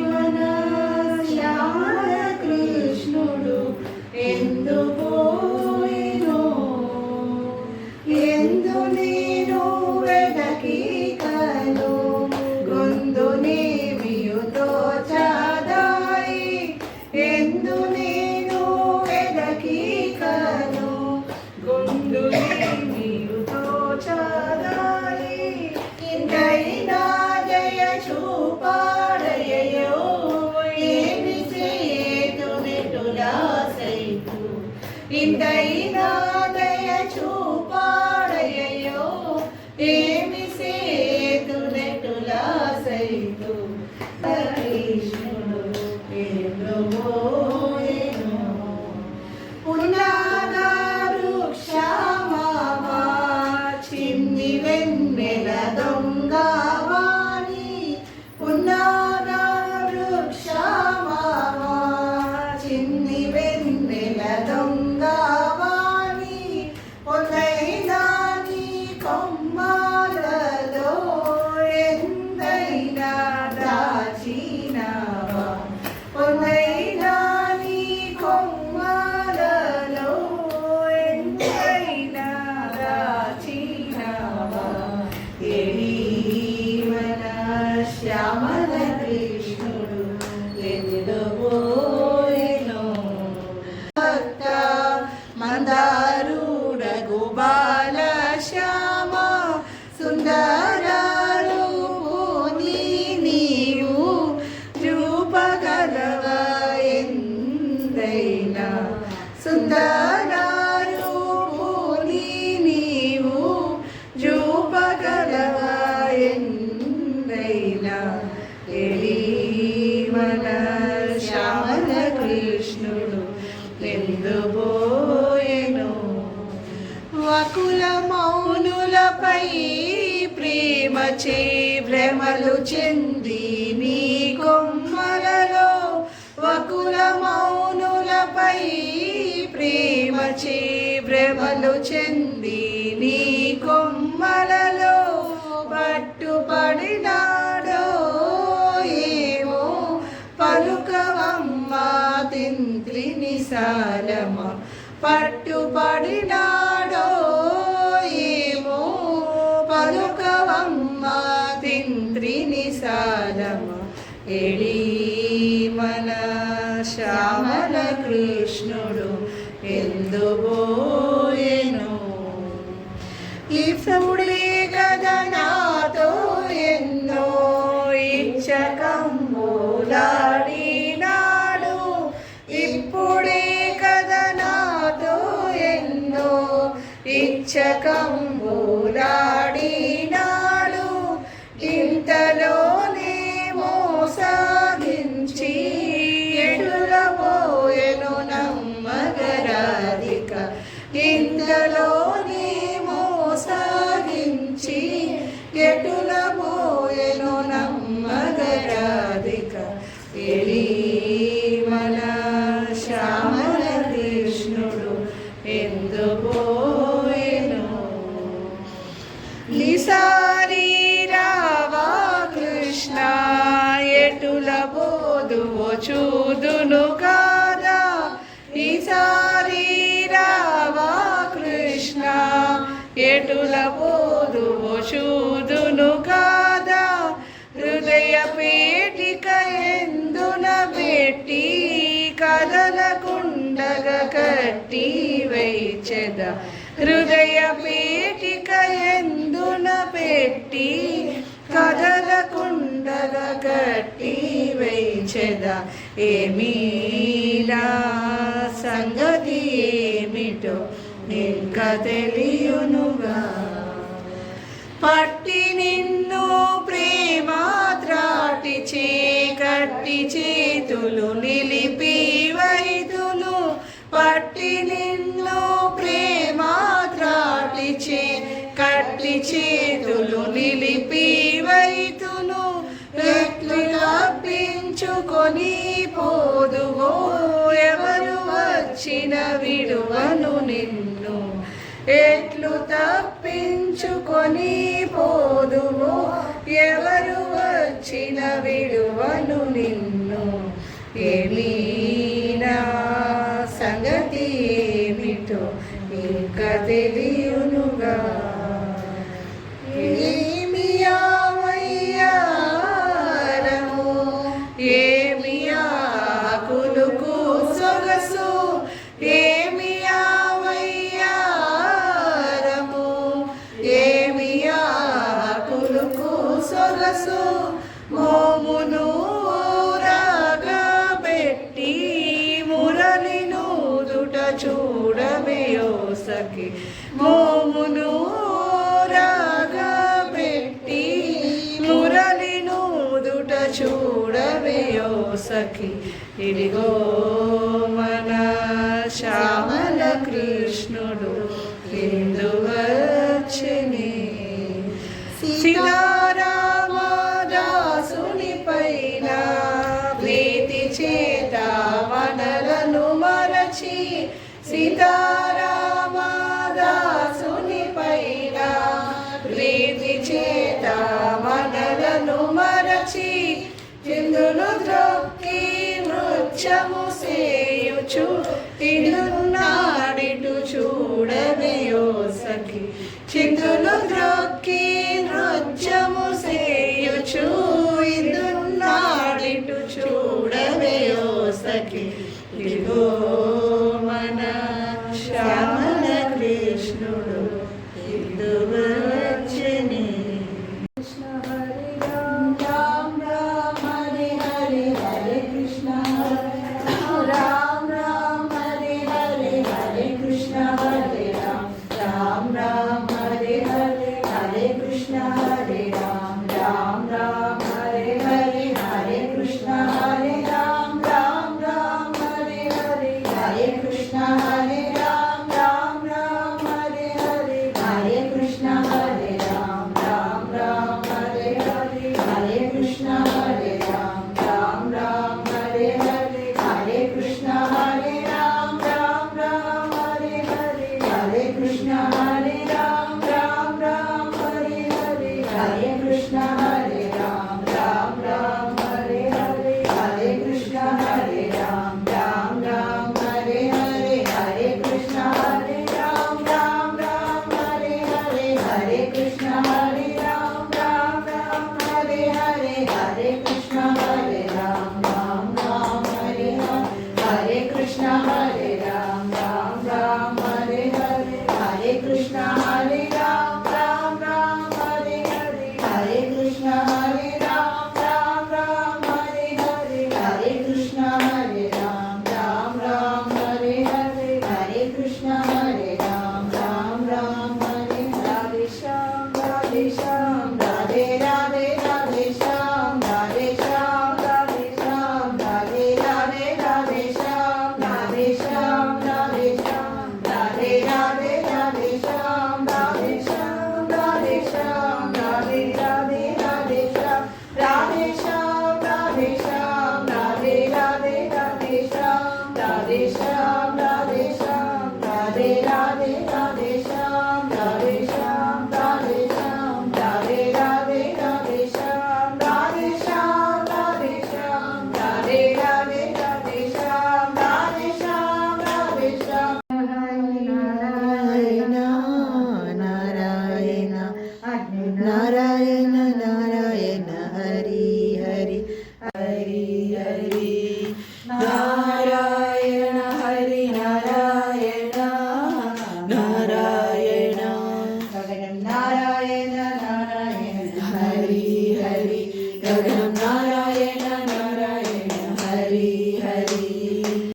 మన శ్యామల కృష్ణుడు. ఎందుకోయెనో இந்த இனம் ఎలీవన శ్యామల కృష్ణుడు ఎందుబోయెను వకుల మౌనులపై ప్రేమ చే భ్రమలు చెంది నీ కొమ్మలలో వకుల మౌనులపై ప్రేమ చే భ్రమలు చెంది నీ కొమ్మల తింత్రిని సాలమ పట్టుపడినాడో ఏమో పలుకవమ్మ తింత్రిని సాలమ ఎడి మన శ్యామల కృష్ణుడు ఎందుబోయెను ఇప్పుడే కదా చూదును కాదా? ఈసారి రావా కృష్ణ? ఎటుల బోధువో చూదును కాదా? హృదయ పేటిక ఎందున పెట్టి కదలకుండగ కట్టి వైచెద. హృదయ పేటిక ఎందున పెట్టి కదలకుండ కదలకుండగ కట్టి వైచెద. ఏమీలా సంగతి ఏమిటో ఇంకా తెలియనుగా. పట్టి నిన్ను ప్రేమ త్రాటి కట్టి చేతులు నిలిపి వైదులు. పట్టి నిన్ను ప్రేమ త్రాటి చే కట్టి చే విడువను నిన్ను. ఎట్లు తప్పించుకొని పోదుము ఎవరు వచ్చిన విడువను నిన్ను. ఏమీ మోమును రాగబెట్టి మురళి నూదుట చూడవేయో సఖి. ఇదిగో చిగురున్నాడిటు చూడవయో సఖి చిగురు